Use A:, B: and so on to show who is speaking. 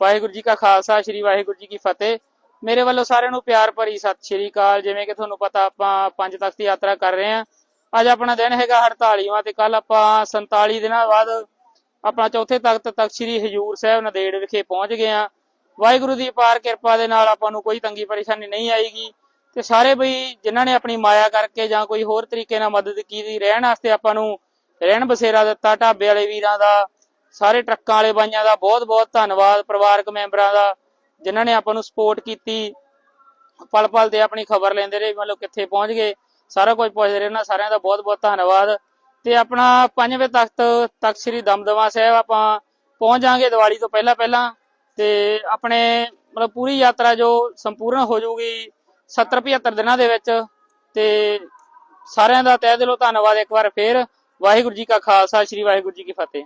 A: ਵਾਹਿਗੁਰੂ ਜੀ ਕਾ ਖਾਲਸਾ, ਸ੍ਰੀ ਵਾਹਿਗੁਰੂ ਜੀ ਕੀ ਫਤਿਹ। ਮੇਰੇ ਵੱਲੋਂ ਸਾਰਿਆਂ ਨੂੰ ਪਿਆਰ ਭਰੀ ਸਤਿ ਸ੍ਰੀ ਅਕਾਲ। ਜਿਵੇਂ ਕਿ ਤੁਹਾਨੂੰ ਪਤਾ, ਆਪਾਂ ਪੰਜ ਤਖਤ ਦੀ ਯਾਤਰਾ ਕਰ ਰਹੇ ਹਾਂ। ਅੱਜ ਆਪਣਾ ਦਿਨ ਹੈਗਾ 48ਵਾਂ ਤੇ ਕੱਲ ਆਪਾਂ 47 ਦਿਨਾਂ ਬਾਅਦ ਆਪਣਾ ਚੌਥੇ ਤਖਤ ਤਖਤ ਸ੍ਰੀ ਹਜੂਰ ਸਾਹਿਬ ਨੰਦੇੜ ਵਿਖੇ ਪਹੁੰਚ ਗਏ ਹਾਂ। ਵਾਹਿਗੁਰੂ ਦੀ ਪਾਰ ਕਿਰਪਾ ਦੇ ਨਾਲ ਆਪਾਂ ਨੂੰ ਕੋਈ ਤੰਗੀ ਪਰੇਸ਼ਾਨੀ ਨਹੀਂ ਆਏਗੀ। ਤੇ ਸਾਰੇ ਬਈ ਜਿਨ੍ਹਾਂ ਨੇ ਆਪਣੀ ਮਾਇਆ ਕਰਕੇ ਜਾਂ ਕੋਈ ਹੋਰ ਤਰੀਕੇ ਨਾਲ ਮਦਦ ਕੀਤੀ, ਰਹਿਣ ਵਾਸਤੇ ਆਪਾਂ ਨੂੰ ਰਹਿਣ ਬਸੇਰਾ ਦਿੱਤਾ, ਢਾਬੇ ਵਾਲੇ ਵੀਰਾਂ ਦਾ ਸਾਰੇ ਟਰੱਕਾਂ ਵਾਲੇ ਬਾਈਆਂ ਦਾ ਬਹੁਤ ਬਹੁਤ ਧੰਨਵਾਦ, ਪਰਿਵਾਰਕ ਮੈਂਬਰਾਂ ਦਾ, ਜਿਨ੍ਹਾਂ ਨੇ ਆਪਾਂ ਨੂੰ ਸਪੋਰਟ ਕੀਤੀ। ਪਲ ਪਲ ਤੇ ਆਪਣੀ ਖਬਰ ਲੈਂਦੇ ਰਹੇ, ਮਤਲਬ ਕਿੱਥੇ ਪਹੁੰਚ ਗਏ। ਸਾਰਾ ਕੁਝ ਪੁੱਛਦੇ ਰਹੇ, ਉਹਨਾਂ ਸਾਰਿਆਂ ਦਾ ਬਹੁਤ ਬਹੁਤ ਧੰਨਵਾਦ। ਤੇ ਆਪਣਾ ਪੰਜਵੇਂ ਤਖਤ ਤਖਤ ਸ੍ਰੀ ਦਮਦਮਾ ਸਾਹਿਬ, ਆਪਾਂ ਪਹੁੰਚ ਜਾਾਂਗੇ ਦੀਵਾਲੀ ਤੋਂ ਪਹਿਲਾਂ ਪਹਿਲਾਂ। ਤੇ ਆਪਣੇ ਮਤਲਬ ਪੂਰੀ ਯਾਤਰਾ ਜੋ ਸੰਪੂਰਨ ਹੋ ਜਾਊਗੀ 70 75 ਦਿਨਾਂ ਦੇ ਵਿੱਚ। ਤੇ ਸਾਰਿਆਂ ਦਾ ਤਹਿ ਦਿਲੋਂ ਧੰਨਵਾਦ ਇੱਕ ਵਾਰ ਫੇਰ। ਵਾਹਿਗੁਰੂ ਜੀ ਕਾ ਖਾਲਸਾ, ਸ੍ਰੀ ਵਾਹਿਗੁਰੂ ਜੀ ਕੀ ਫਤਿਹ।